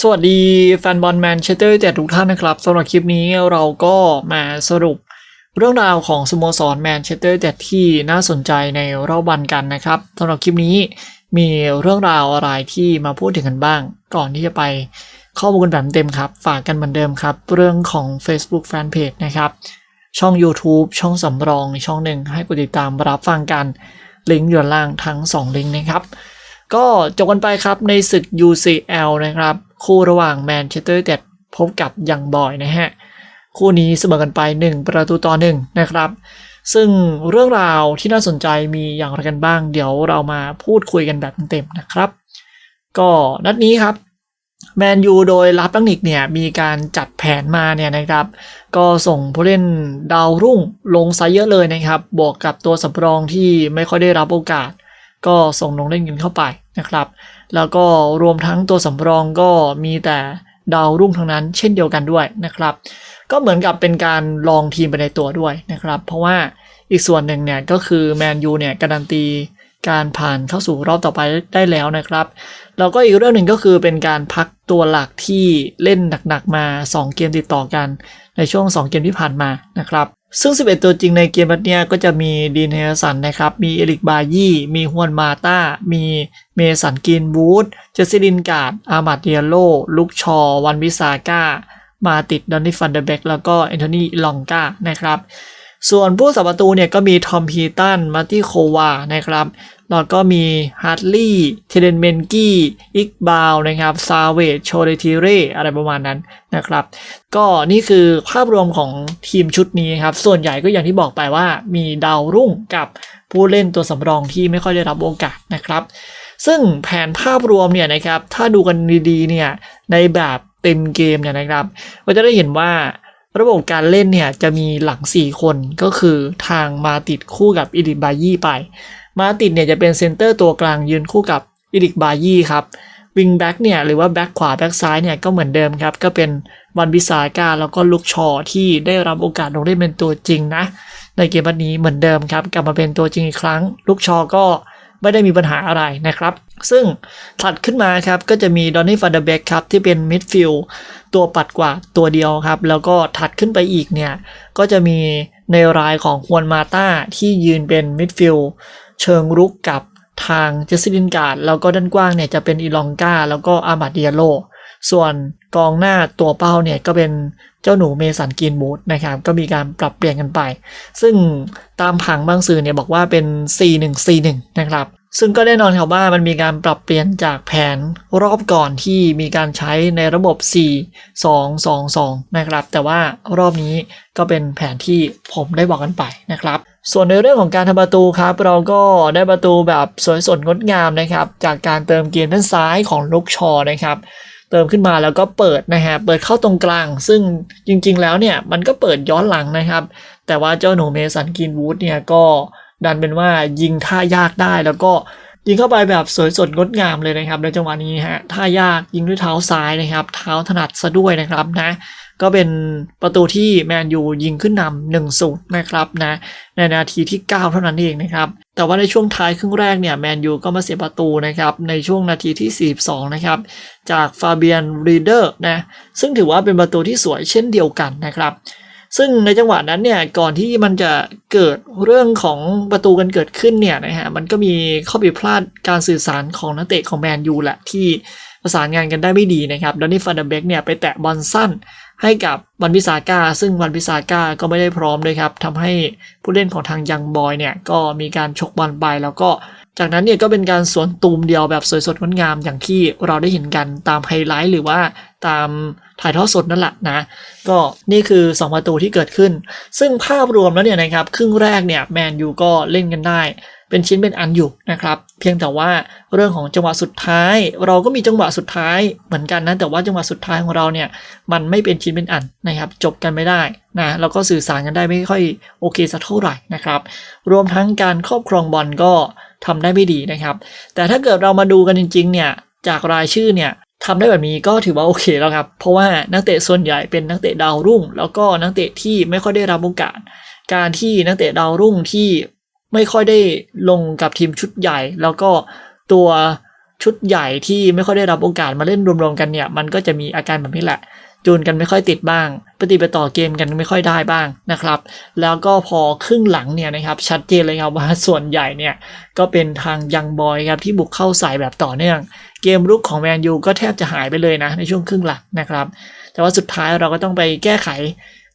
สวัสดีแฟนบอลแมนเชสเตอร์แต่ทุกท่านนะครับสำหรับคลิปนี้เราก็มาสรุปเรื่องราวของสโมสรแมนเชสเตอร์แต่ที่น่าสนใจในรอบวันกันนะครับสำหรับคลิปนี้มีเรื่องราวอะไรที่มาพูดถึงกันบ้าง ก่อนที่จะไปข้อมูลแบบเต็มครับ ฝากกันเหมือนเดิมครับ เรื่องของ Facebook Fanpage นะครับ ช่อง YouTube ช่องสำรองช่องหนึ่งให้กดติดตามรับฟังกันลิงก์อยู่ล่างทั้ง 2 ลิงก์นะครับ ก็จบกันไปครับในศึก UCL นะครับ คู่ระหว่างแมนเชสเตอร์เต็ดพบกับยังบอยนะฮะ คู่นี้เสมอกันไป 1 ประตูต่อ1นะครับ ซึ่งเรื่องราวที่น่าสนใจมีอย่างไรกันบ้าง เดี๋ยวเรามาพูดคุยกันแบบเต็มๆนะครับ ก็นัดนี้ครับแมนยูโดยรับตั้งนิกเนี่ยมีการจัดแผนมาเนี่ยนะครับ ก็ส่งผู้เล่นดาวรุ่งลงไซะเยอะเลยนะครับบวกกับตัวสำรองที่ไม่ค่อยได้รับโอกาส ก็ส่งลงเล่นกันเข้าไปนะครับ แล้วก็รวมทั้งตัวสำรองก็มีแต่ดาวรุ่งทั้งนั้นเช่นเดียวกันด้วยนะครับ ก็เหมือนกับเป็นการลองทีมไปในตัวด้วยนะครับ เพราะว่าอีกส่วนหนึ่งเนี่ยก็คือแมนยูเนี่ยการันตีการผ่านเข้าสู่รอบต่อไปได้แล้วนะครับแล้วก็อีกเรื่องหนึ่งก็คือเป็นการพักตัวหลักที่เล่นหนักๆมา 2 เกมติดต่อกันในช่วง 2 เกมที่ผ่านมานะครับ ซึ่ง 11 ตัวจริงในเกมนัดเนี้ยก็จะมีดีนเฮสันนะครับ มีเอริกบายี่ มีฮวนมาตามีเมสันกินวูด เจสซิลินการ์ด อามาเดียโล ลุกชอ วันวิสาก้า มาติดดอนนี่ฟันเดอร์เบกแล้วก็แอนโทนีลองกานะครับ ส่วนผู้สับประตูเนี่ยก็มีทอมพีตัน มาร์ตี้โควา นะครับ แล้วก็มีฮาร์ดลีย์เทเดนเมนกี้อิกบาวนะครับซาเวชโชเดทิเรอะไรประมาณนั้นนะครับ ก็นี่คือภาพรวมของทีมชุดนี้ครับ ส่วนใหญ่ก็อย่างที่บอกไปว่ามีดาวรุ่งกับผู้เล่นตัวสำรองที่ไม่ค่อยได้รับโอกาสนะครับ ซึ่งแผนภาพรวมเนี่ยนะครับ ถ้าดูกันดีๆเนี่ยในแบบเต็มเกมเนี่ยนะครับ ก็จะได้เห็นว่าระบบการเล่นเนี่ยจะมีหลัง 4 คนก็คือทางมาติดคู่กับอิริบายี่ไป มาติดเนี่ยจะเป็นเซนเตอร์ตัวกลางยืนคู่กับอิริกบายี่ครับวิงแบ็กเนี่ยหรือว่าแบ็กขวาแบ็กซ้ายเนี่ยก็เหมือนเดิมครับ ก็เป็นวันบิสาการแล้วก็ลุกชอที่ได้รับโอกาสลงเล่นเป็นตัวจริงนะ ในเกมวันนี้เหมือนเดิมครับ กลับมาเป็นตัวจริงอีกครั้งลูกชอก็ไม่ได้มีปัญหาอะไรนะครับ ซึ่งถัดขึ้นมาครับ ก็จะมีดอนนี่ฟันเดเบกครับ ที่เป็นมิดฟิลด์ตัวปัดกว่าตัวเดียวครับ แล้วก็ถัดขึ้นไปอีกเนี่ย ก็จะมีในรายของฮวนมาต้าที่ยืนเป็นมิดฟิลด์ เชิงรุกกับทางเจสซิลินการ์ดแล้วก็ด้านกว้างเนี่ยจะเป็นอีลองกาแล้วก็อามาเดียโล ส่วนกองหน้าตัวเป้าเนี่ยก็เป็นเจ้าหนูเมสันกินบูธนะครับก็มีการปรับเปลี่ยนกันไป ซึ่งตามผังบางสื่อเนี่ยบอกว่าเป็น 4-1-4-1 นะครับซึ่งก็แน่นอนครับว่ามันมีการปรับเปลี่ยนจากแผนรอบก่อนที่มีการใช้ในระบบ 4-2-2-2 นะครับ แต่ว่ารอบนี้ก็เป็นแผนที่ผมได้บอกกันไปนะครับ ส่วนในเรื่องของการทำประตูครับ เราก็ได้ประตูแบบสวยสดงดงามนะครับ จากการเติมเกมด้านซ้ายของลูกชอนะครับ เติมขึ้นมาแล้วก็เปิดนะฮะเปิดเข้าตรงกลาง ซึ่งจริงๆ แล้วเนี่ยมันก็เปิดย้อนหลังนะครับ แต่ว่าเจ้าหนูเมสันกินวูดเนี่ยก็ดันเป็นว่ายิงท่ายากได้แล้วก็ยิงเข้าไปแบบสวยสดงดงามเลยนะครับในจังหวะนี้ฮะท่ายากยิงด้วยเท้าซ้ายนะครับ เท้าถนัดซะด้วยนะครับนะ ก็เป็นประตูที่แมนยูยิงขึ้นนำหนึ่งศูนย์นะครับนะในนาทีที่ 9 เท่านั้นเองนะครับแต่ว่าในช่วงท้ายครึ่งแรกเนี่ยแมนยูก็มาเสียประตูนะครับในช่วงนาทีที่ 42 นะครับจากฟาเบียนรีเดอร์นะซึ่งถือว่าเป็นประตูที่สวยเช่นเดียวกันนะครับซึ่งในจังหวะนั้นเนี่ยก่อนที่มันจะเกิดเรื่องของประตูกันเกิดขึ้นเนี่ยนะฮะมันก็มีข้อผิดพลาดการสื่อสารของนักเตะของแมนยูแหละที่ประสานงานกันได้ไม่ดีนะครับดอนนี่ฟันเดเบกเนี่ยไปแตะบอลสั้น ให้กับวันพิซาก้าซึ่งวันพิซาก้าก็ไม่ได้พร้อมด้วยครับทำให้ผู้เล่นของทางยังบอยเนี่ยก็มีการชกบอลไปแล้วก็จากนั้นเนี่ยก็เป็นการสวนตูมเดียวแบบสวยสดงดงามอย่างที่เราได้เห็นกันตามไฮไลท์หรือว่าตามถ่ายทอดสดนั่นแหละนะก็นี่คือ 2 ประตูที่เกิดขึ้น ซึ่งภาพรวมแล้วเนี่ยนะครับครึ่งแรกเนี่ยแมนยูก็เล่นกันได้ เป็นชิ้นเป็นอันอยู่นะครับ เพียงแต่ว่าเรื่องของจังหวะสุดท้าย เราก็มีจังหวะสุดท้ายเหมือนกันนะแต่ว่าจังหวะสุดท้ายของเราเนี่ยมันไม่เป็นชิ้นเป็นอันนะครับ จบกันไม่ได้นะแล้วก็สื่อสารกันได้ไม่ค่อยโอเคสักเท่าไหร่นะครับ รวมทั้งการครอบครองบอลก็ทำได้ไม่ดีนะครับ แต่ถ้าเกิดเรามาดูกันจริง ๆ เนี่ยจากรายชื่อเนี่ยทำได้แบบนี้ก็ถือว่าโอเคแล้วครับ เพราะว่านักเตะส่วนใหญ่เป็นนักเตะดาวรุ่ง แล้วก็นักเตะที่ไม่ค่อยได้รับโอกาส การที่นักเตะดาวรุ่งที่ ไม่ค่อยได้ลงกับทีมชุดใหญ่ แล้วก็ตัวชุดใหญ่ที่ไม่ค่อยได้รับโอกาสมาเล่นรวมๆกันเนี่ยมันก็จะมีอาการแบบนี้แหละ จูนกันไม่ค่อยติดบ้าง ปฏิบัติต่อเกมกันไม่ค่อยได้บ้างนะครับ แล้วก็พอครึ่งหลังเนี่ยนะครับชัดเจนเลยครับว่าส่วนใหญ่เนี่ยก็เป็นทางยังบอยครับที่บุกเข้าใส่แบบต่อเนื่อง เกมรุกของแมนยูก็แทบจะหายไปเลยนะในช่วงครึ่งหลังนะครับ แต่ว่าสุดท้ายเราก็ต้องไปแก้ไข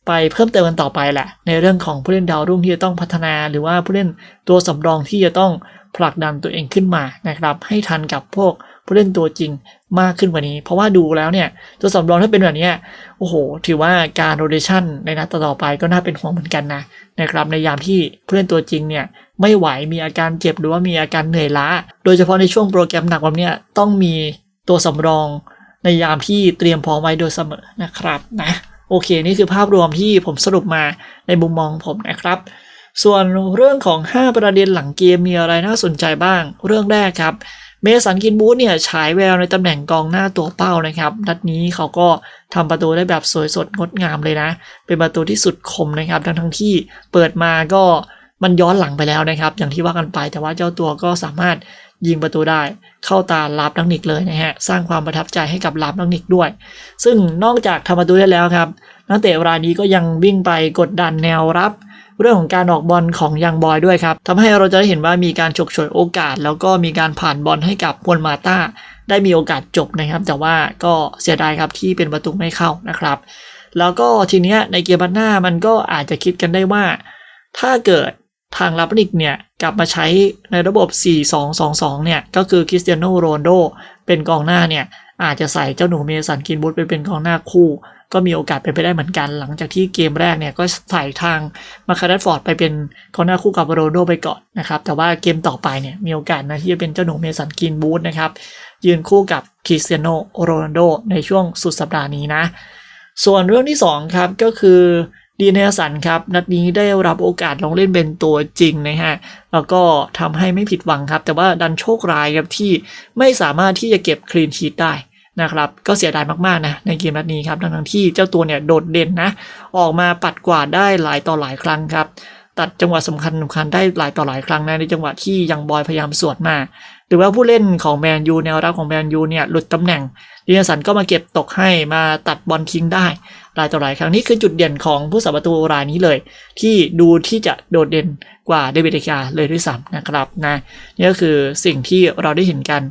ไปเพิ่มเติมกันต่อไปแหละ ในเรื่องของผู้เล่นดาวรุ่งที่จะต้องพัฒนา หรือว่าผู้เล่นตัวสำรองที่จะต้องผลักดันตัวเองขึ้นมานะครับ ให้ทันกับพวกผู้เล่นตัวจริงมากขึ้นกว่านี้ เพราะว่าดูแล้วเนี่ยตัวสำรองถ้าเป็นแบบเนี้ยโอ้โห ถือว่าการโรเดชันในนัดต่อไปก็น่าเป็นห่วงเหมือนกันนะนะครับในยามที่ผู้เล่นตัวจริงเนี่ยไม่ไหวมีอาการเจ็บหรือว่ามีอาการเหนื่อยล้า โดยเฉพาะในช่วงโปรแกรมหนักแบบเนี้ยต้องมีตัวสำรองในยามที่เตรียมพร้อมไว้โดยเสมอนะครับนะ โอเค นี่คือภาพรวมที่ผมสรุปมาในมุมมองผมนะครับ ส่วนเรื่องของ 5 ประเด็นหลังเกมมีอะไรน่าสนใจบ้าง เรื่องแรกครับ เมสันกินบูธเนี่ยฉายแววในตำแหน่งกองหน้าตัวเป้านะครับนัดนี้เขาก็ทำประตูได้แบบสวยสดงดงามเลยนะ เป็นประตูที่สุดคมนะครับ ทั้งทั้งที่เปิดมาก็มันย้อนหลังไปแล้วนะครับ อย่างที่ว่ากันไปแต่ว่าเจ้าตัวก็สามารถ ยิงประตูได้เข้าตาลาบนักนิกเลยนะฮะสร้างความประทับใจให้กับลาบนักนิกด้วย ซึ่งนอกจากทำประตูได้แล้วครับนักเตะรายนี้ก็ยังวิ่งไปกดดันแนวรับ เรื่องของการออกบอลของยังบอยด้วยครับทำให้เราจะได้เห็นว่ามีการฉกฉวยโอกาส แล้วก็มีการผ่านบอลให้กับพวนมาตาได้มีโอกาสจบนะครับ แต่ว่าก็เสียดายครับที่เป็นประตูไม่เข้านะครับ แล้วก็ทีเนี้ยในเกมบันหน้ามันก็อาจจะคิดกันได้ว่า ถ้าเกิดทางลาปนิกเนี่ย กลับมาใช้ในระบบ 4-2-2-2 เนี่ย ก็คือคริสเตียโนโรนโดเป็นกองหน้าเนี่ย อาจจะใส่เจ้าหนูเมสันกินบูธไปเป็นกองหน้าคู่ ก็มีโอกาสเป็นไปได้เหมือนกัน หลังจากที่เกมแรกเนี่ย ก็ใส่ทางมาคาร์ดฟอร์ดไปเป็นกองหน้าคู่กับโรนโดไปก่อนนะครับ แต่ว่าเกมต่อไปเนี่ยมีโอกาสนะที่จะเป็นเจ้าหนูเมสันกินบูธนะครับยืนคู่กับคริสเตียโนโรนโดในช่วงสุดสัปดาห์นี้นะ ส่วนเรื่องที่2ครับก็คือ ดีเนสันครับ นัดนี้ได้รับโอกาสลงเล่นเป็นตัวจริงนะฮะ แล้วก็ทำให้ไม่ผิดหวังครับ แต่ว่าดันโชคร้ายครับที่ไม่สามารถที่จะเก็บคลีนชีตได้นะครับ ก็เสียดายมากๆนะในเกมนัดนี้ครับทั้งที่เจ้าตัวเนี่ยโดดเด่นนะ ออกมาปัดกวาดได้หลายต่อหลายครั้งครับ ตัดจังหวะสำคัญสำคัญได้หลายต่อหลายครั้งนะในจังหวะที่ยังบอยพยายามสวนมาหรือว่าผู้เล่นของแมนยูแนวรับของแมนยูเนี่ยหลุดตำแหน่งดีเนสันก็มาเก็บตกให้มาตัดบอลทิ้งได้ หลายต่อหลายครั้งนี่คือจุดเด่นของผู้สับประตูรายนี้เลย ที่ดูที่จะโดดเด่นกว่าเดวิดเดกาเลยด้วยซ้ำนะครับนะนี่ก็คือสิ่งที่เราได้เห็นกัน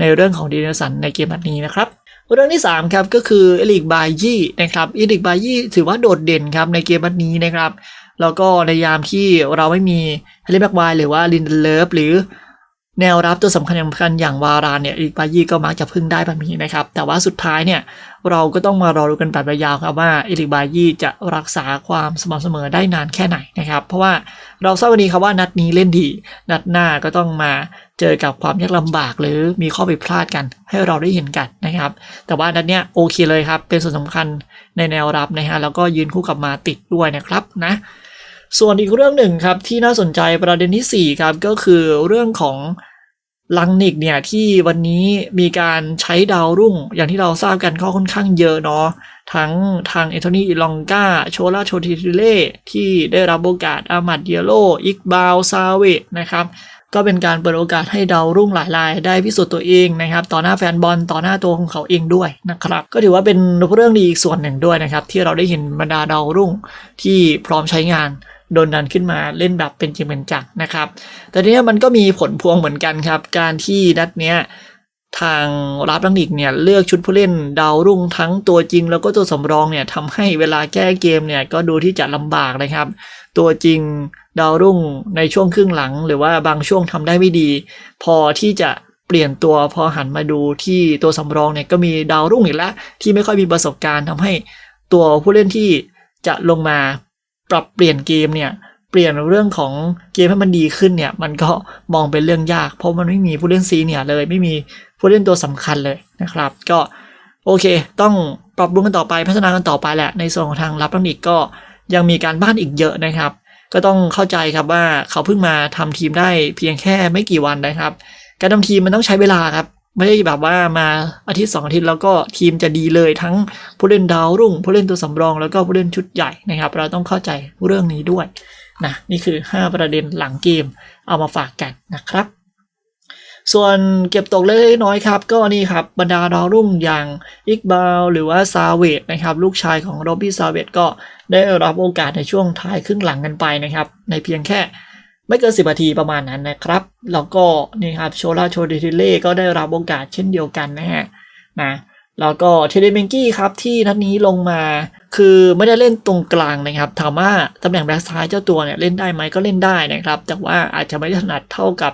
ในเรื่องของดีเนสันในเกมแบบนี้นะครับเรื่องที่3ครับก็คือเอลิกบายี่นะครับเอลิกบายี่ถือว่าโดดเด่นครับในเกมแบบนี้นะครับแล้วก็ในยามที่เราไม่มีเฮลิแบ็กไวหรือว่าลินเดเลฟหรือ แนวรับตัวสำคัญสำคัญอย่างวารานเนี่ยอีกบายี่ก็มักจะพึ่งได้แบบนี้นะครับ แต่ว่าสุดท้ายเนี่ยเราก็ต้องมารอดูกันแบบยาวครับว่าเอลิกบายี่จะรักษาความสม่ำเสมอได้นานแค่ไหนนะครับ เพราะว่าเราทราบวันนี้ครับว่านัดนี้เล่นดี นัดหน้าก็ต้องมาเจอกับความยากลำบากหรือมีข้อผิดพลาดกัน ให้เราได้เห็นกันนะครับ แต่ว่านัดเนี้ยโอเคเลยครับ เป็นส่วนสำคัญในแนวรับนะฮะแล้วก็ยืนคู่กับมาติดด้วยนะครับนะ ส่วนอีกเรื่องหนึ่งครับที่น่าสนใจประเด็นที่4ครับก็คือเรื่องของลังนิกเนี่ยที่วันนี้มีการใช้ดาวรุ่ง อย่างที่เราทราบกันก็ค่อนข้างเยอะเนาะทั้งทางเอโทนีลองกาโชลาโชติทิเล่ที่ได้รับโอกาสอามัดเดียโลอิกบาวซาเวนะครับ ก็เป็นการเปิดโอกาสให้ดาวรุ่งหลายรายได้พิสูจน์ตัวเองนะครับ ต่อหน้าแฟนบอลต่อหน้าตัวของเขาเองด้วยนะครับ ก็ถือว่าเป็นเรื่องดีอีกส่วนหนึ่งด้วยนะครับ ที่เราได้เห็นบรรดาดาวรุ่งที่พร้อมใช้งาน โดนดันขึ้นมาเล่นแบบเป็นจริงเป็นจังนะครับ แต่ทีนี้มันก็มีผลพวงเหมือนกันครับ การที่นัดเนี้ยทางรับลังนิกเนี่ยเลือกชุดผู้เล่นดาวรุ่งทั้งตัวจริง แล้วก็ตัวสำรองเนี่ยทำให้เวลาแก้เกมเนี่ยก็ดูที่จะลำบากนะครับ ตัวจริงดาวรุ่งในช่วงครึ่งหลัง หรือว่าบางช่วงทำได้ไม่ดี พอที่จะเปลี่ยนตัวพอหันมาดูที่ตัวสำรองเนี่ยก็มีดาวรุ่งอีกแล้วที่ไม่ค่อยมีประสบการณ์ทำให้ตัวผู้เล่นที่จะลงมา ปรับเปลี่ยนเกมเนี่ยเปลี่ยนเรื่องของเกมให้มันดีขึ้นเนี่ยมันก็มองเป็นเรื่องยาก เพราะมันไม่มีผู้เล่นซีเนี่ยเลยไม่มีผู้เล่นตัวสำคัญเลยนะครับ ก็โอเค ต้องปรับปรุงกันต่อไปพัฒนากันต่อไปแหละในส่วนของทางรับเทคนิคก็ยังมีการบ้านอีกเยอะนะครับ ก็ต้องเข้าใจครับว่าเขาเพิ่งมาทำทีมได้เพียงแค่ไม่กี่วันนะครับ การทำทีมมันต้องใช้เวลาครับ ไม่ได้แบบว่ามาอาทิตย์สองอาทิตย์แล้วก็ทีมจะดีเลยทั้งผู้เล่นดาวรุ่งผู้เล่นตัวสำรองแล้วก็ผู้เล่นชุดใหญ่นะครับ เราต้องเข้าใจเรื่องนี้ด้วยนะนี่คือ 5 ประเด็นหลังเกมเอามาฝากกันนะครับ ส่วนเก็บตกเล็กน้อยครับ ก็นี่ครับบรรดาดาวรุ่งอย่างอิกบาลหรือว่าซาเวตนะครับ ลูกชายของโรบี้ซาเวตก็ได้รับโอกาสในช่วงท้ายครึ่งหลังกันไปนะครับ ในเพียงแค่ ไม่เกิน 10นาทีประมาณนั้นนะครับ แล้วก็นี่ครับโชลาโชดิทิเล่ก็ได้รับโอกาสเช่นเดียวกันนะฮะนะแล้วก็เทเลเมงกี้ครับที่นัดนี้ลงมา คือไม่ได้เล่นตรงกลางนะครับถามว่าตำแหน่งแบ็กซ้ายเจ้าตัวเนี่ยเล่นได้ไหมก็เล่นได้นะครับ แต่ว่าอาจจะไม่ได้ถนัดเท่ากับ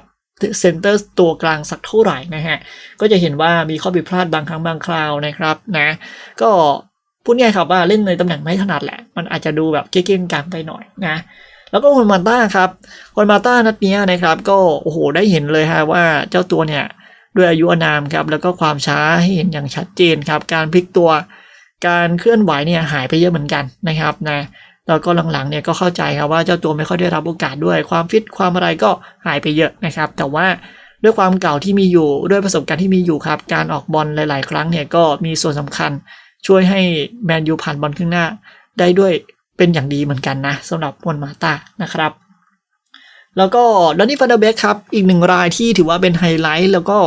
เซนเตอร์ตัวกลางสักเท่าไหร่นะฮะก็จะเห็นว่ามีข้อผิดพลาดบางครั้งบางคราวนะครับนะก็พูดง่ายๆครับว่าเล่นในตำแหน่งไม่ถนัดแหละ มันอาจจะดูแบบเก้งๆกลางไปหน่อยนะ แล้วก็คนมาต้าครับคนมาต้านัดนี้นะครับ ก็โอ้โหได้เห็นเลยฮะว่าเจ้าตัวเนี่ยด้วยอายุอนามครับแล้วก็ความช้าให้เห็นอย่างชัดเจนครับ การพลิกตัว การเคลื่อนไหวเนี่ยหายไปเยอะเหมือนกันนะครับนะแล้วก็หลังๆเนี่ยก็เข้าใจครับว่าเจ้าตัวไม่ค่อยได้รับโอกาสด้วยความฟิตความอะไรก็หายไปเยอะนะครับ แต่ว่าด้วยความเก่าที่มีอยู่ด้วยประสบการณ์ที่มีอยู่ครับ การออกบอลหลาย ๆ ครั้งเนี่ยก็มีส่วนสำคัญช่วยให้แมนยูผ่านบอลข้างหน้าได้ด้วย เป็นอย่างดีเหมือนกันนะสำหรับมวนมาตานะครับ แล้วก็ดอนนี่ฟันเดอร์เบกครับ อีกหนึ่งรายที่ถือว่าเป็นไฮไลท์ แล้วก็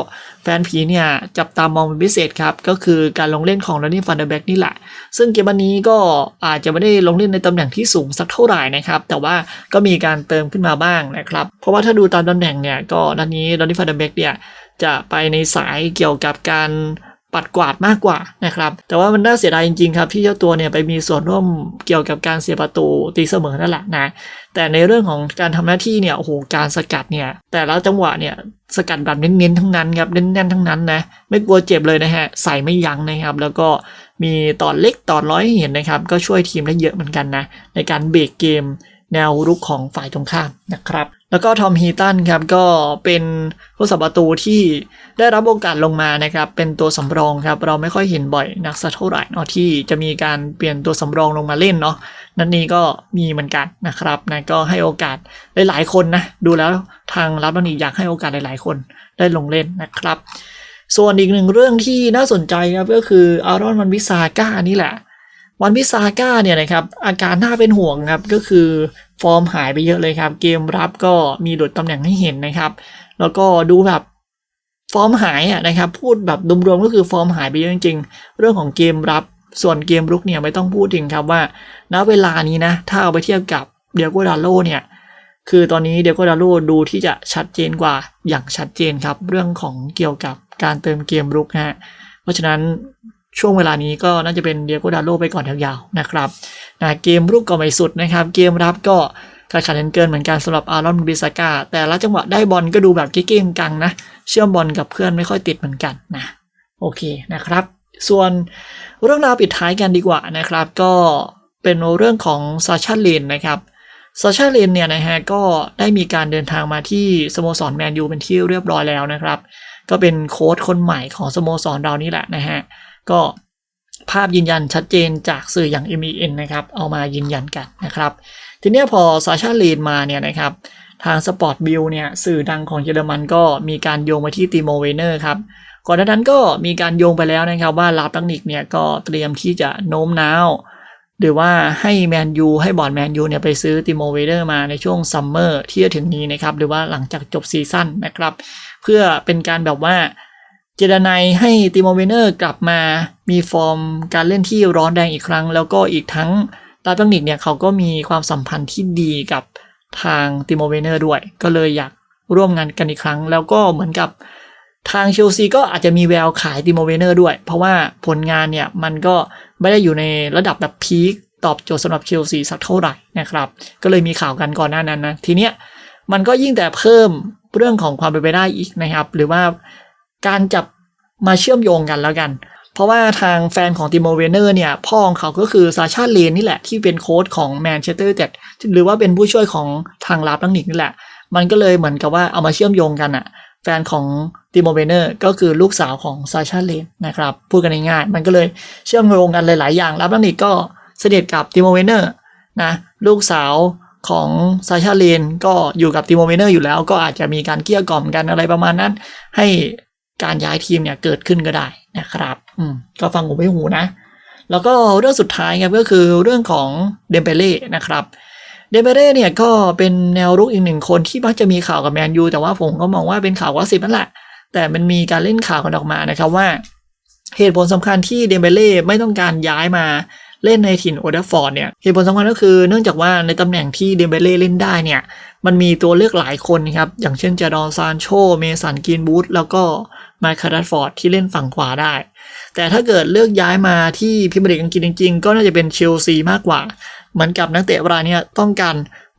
แฟนผีเนี่ย จับตามองเป็นพิเศษครับ ก็คือการลงเล่นของดอนนี่ฟันเดอร์เบกนี่แหละ ซึ่งเกมวันนี้ก็อาจจะไม่ได้ลงเล่นในตำแหน่งที่สูงสักเท่าไหร่นะครับ แต่ว่าก็มีการเติมขึ้นมาบ้างนะครับ เพราะว่าถ้าดูตามตำแหน่งเนี่ยก็ด้านนี้ดอนนี่ฟันเดอร์เบกเนี่ยจะไปในสายเกี่ยวกับการ ปัดกวาดมากกว่านะครับ แต่ว่ามันน่าเสียดายจริงๆครับที่เจ้าตัวเนี่ยไปมีส่วนร่วมเกี่ยวกับการเสียประตูตีเสมอนั่นแหละนะแต่ในเรื่องของการทำหน้าที่เนี่ยโอ้โหการสกัดเนี่ยแต่ละจังหวะเนี่ยสกัดแบบเน้นๆทั้งนั้นครับเน้นๆทั้งนั้นนะไม่กลัวเจ็บเลยนะฮะใส่ไม่ยั้งนะครับ แล้วก็มีตอนเล็กตอนร้อยเห็นนะครับ ก็ช่วยทีมได้เยอะเหมือนกันนะในการเบรกเกม แนวรุกของฝ่ายตรงข้ามนะครับ แล้วก็ทอมฮีตันครับก็เป็นผู้สับประตูที่ได้รับโอกาสลงมานะครับเป็นตัวสำรองครับเราไม่ค่อยเห็นบ่อยนักสักเท่าไหร่เนาะที่จะมีการเปลี่ยนตัวสำรองลงมาเล่นเนาะนั่นนี้ก็มีเหมือนกันนะครับนะก็ให้โอกาสหลายๆคนนะดูแล้วทางรับบันนีอยากให้โอกาสหลายๆคนได้ลงเล่นนะครับส่วนอีกหนึ่งเรื่องที่น่าสนใจครับก็คืออารอนวันวิซาก้านี่แหละ วันวิซาก้าเนี่ยนะครับอาการน่าเป็นห่วงครับก็คือฟอร์มหายไปเยอะเลยครับ เกมรับก็มีหลุดตำแหน่งให้เห็นนะครับ แล้วก็ดูแบบฟอร์มหายอะนะครับ พูดแบบรวมๆก็คือฟอร์มหายไปเยอะจริงๆ เรื่องของเกมรับส่วนเกมรุกเนี่ยไม่ต้องพูดถึงครับว่า ณเวลานี้นะ ถ้าเอาไปเทียบกับเดียโกดาโลเนี่ยคือตอนนี้เดียโกดาโลดูที่จะชัดเจนกว่าอย่างชัดเจนครับ เรื่องของเกี่ยวกับการเติมเกมรุกนะฮะเพราะฉะนั้น ช่วงเวลานี้ก็น่าจะเป็นเดียโกดาโลไปก่อนยาวๆนะครับนะเกมรุกก็ไม่สุดนะครับ เกมรับก็ขาดขาดเกินเหมือนกันสำหรับอารอนบิสกาแต่ละจังหวะได้บอลก็ดูแบบเก้งกังนะ เชื่อมบอลกับเพื่อนไม่ค่อยติดเหมือนกันนะ โอเคนะครับ ส่วนเรื่องราวปิดท้ายกันดีกว่านะครับ ก็เป็นเรื่องของซาชาเลนนะครับซาชาเลนเนี่ยนะฮะก็ได้มีการเดินทางมาที่สโมสรแมนยูเป็นที่เรียบร้อยแล้วนะครับ ก็เป็นโค้ชคนใหม่ของสโมสรเรานี่แหละนะฮะ ก็ภาพยืนยันชัดเจนจากสื่ออย่าง MEN นะครับ เอามายืนยันกันนะครับ ทีนี้พอซาชาเลนมาเนี่ยนะครับ ทางสปอร์ตบิลเนี่ย สื่อดังของเยอรมันก็มีการโยงมาที่ติโมเวเนอร์ครับ ก่อนหน้านั้นก็มีการโยงไปแล้วนะครับ ว่าลาตักนิกเนี่ยก็เตรียมที่จะโน้มน้าว หรือว่าให้แมนยูให้บอร์ดแมนยูเนี่ยไปซื้อติโมเวเดอร์มาในช่วงซัมเมอร์ที่จะถึงนี้นะครับ หรือว่าหลังจากจบซีซั่นนะครับ เพื่อเป็นการแบบว่า เจรนายให้ติโมเวเนอร์กลับมามีฟอร์มการเล่นที่ร้อนแรงอีกครั้ง แล้วก็อีกทั้งลาตักนิกเนี่ยเขาก็มีความสัมพันธ์ที่ดีกับทางติโมเวเนอร์ด้วย ก็เลยอยากร่วมงานกันอีกครั้ง แล้วก็เหมือนกับทางเชลซีก็อาจจะมีแววขายติโมเวเนอร์ด้วย เพราะว่าผลงานเนี่ยมันก็ไม่ได้อยู่ในระดับแบบพีคตอบโจทย์สำหรับเชลซีสักเท่าไหร่นะครับ ก็เลยมีข่าวกันก่อนหน้านั้นนะ ทีเนี้ยมันก็ยิ่งแต่เพิ่มเรื่องของความเป็นไปได้อีกนะครับ หรือว่า การจับมาเชื่อมโยงกันแล้วกัน เพราะว่าทางแฟนของติโมเวเนอร์เนี่ย พ่อของเขาก็คือซาชาเลนนี่แหละ ที่เป็นโค้ชของแมนเชสเตอร์แต่หรือว่าเป็นผู้ช่วยของทางลาบลังนิกนี่แหละ มันก็เลยเหมือนกับว่าเอามาเชื่อมโยงกันอะแฟนของติโมเวเนอร์ก็คือลูกสาวของซาชาเลนนะครับ พูดกันง่ายๆมันก็เลยเชื่อมโยงกันหลาย ๆ อย่างลาบลังนิกก็เสด็จกับติโมเวเนอร์นะลูกสาวของซาชาเลนก็อยู่กับติโมเวเนอร์อยู่แล้ว ก็อาจจะมีการเกลี้ยกล่อมกันอะไรประมาณนั้น ให้ การย้ายทีมเนี่ยเกิดขึ้นก็ได้นะครับอืมก็ฟังหูไม่หูนะ แล้วก็เรื่องสุดท้ายครับก็คือเรื่องของเดมเบเล่นะครับเดมเบเล่เนี่ยก็เป็นแนวรุกอีกหนึ่งคนที่มักจะมีข่าวกับแมนยูแต่ว่าผมก็มองว่าเป็นข่าวว่าสิบนั่นแหละ แต่มันมีการเล่นข่าวกันออกมานะครับว่า เหตุผลสำคัญที่เดมเบเล่ไม่ต้องการย้ายมาเล่นในถิ่นโอเดฟอร์ดเนี่ยเหตุผลสำคัญก็คือเนื่องจากว่าในตำแหน่งที่เดมเบเล่เล่นได้เนี่ย มันมีตัวเลือกหลายคนครับ อย่างเช่นจาดอนซานโช เมสันกินบูธแล้วก็ ไมค์คาร์ดฟอร์ดที่เล่นฝั่งขวาได้ แต่ถ้าเกิดเลือกย้ายมาที่พิมยร์ลีกอังกฤษจริง ๆ ก็น่าจะเป็นเชลซีมากกว่า เหมือนกับนักเตะรายเนี้ต้องการ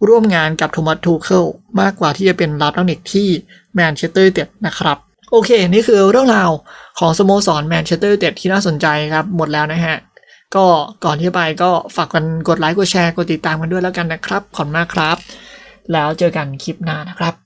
ร่วมงานกับโทมัสทูเคิลมากกว่าที่จะเป็นรับนักเตะที่แมนเชสเตอร์เต็ดนะครับ โอเค นี่คือเรื่องราวของสโมสรแมนเชสเตอร์เต็ดที่น่าสนใจครับ หมดแล้วนะฮะ ก็ก่อนที่ไปก็ฝากกันกดไลค์กดแชร์กดติดตามกันด้วยแล้วกันนะครับ ขอบคุณมากครับ แล้วเจอกันคลิปหน้านะครับ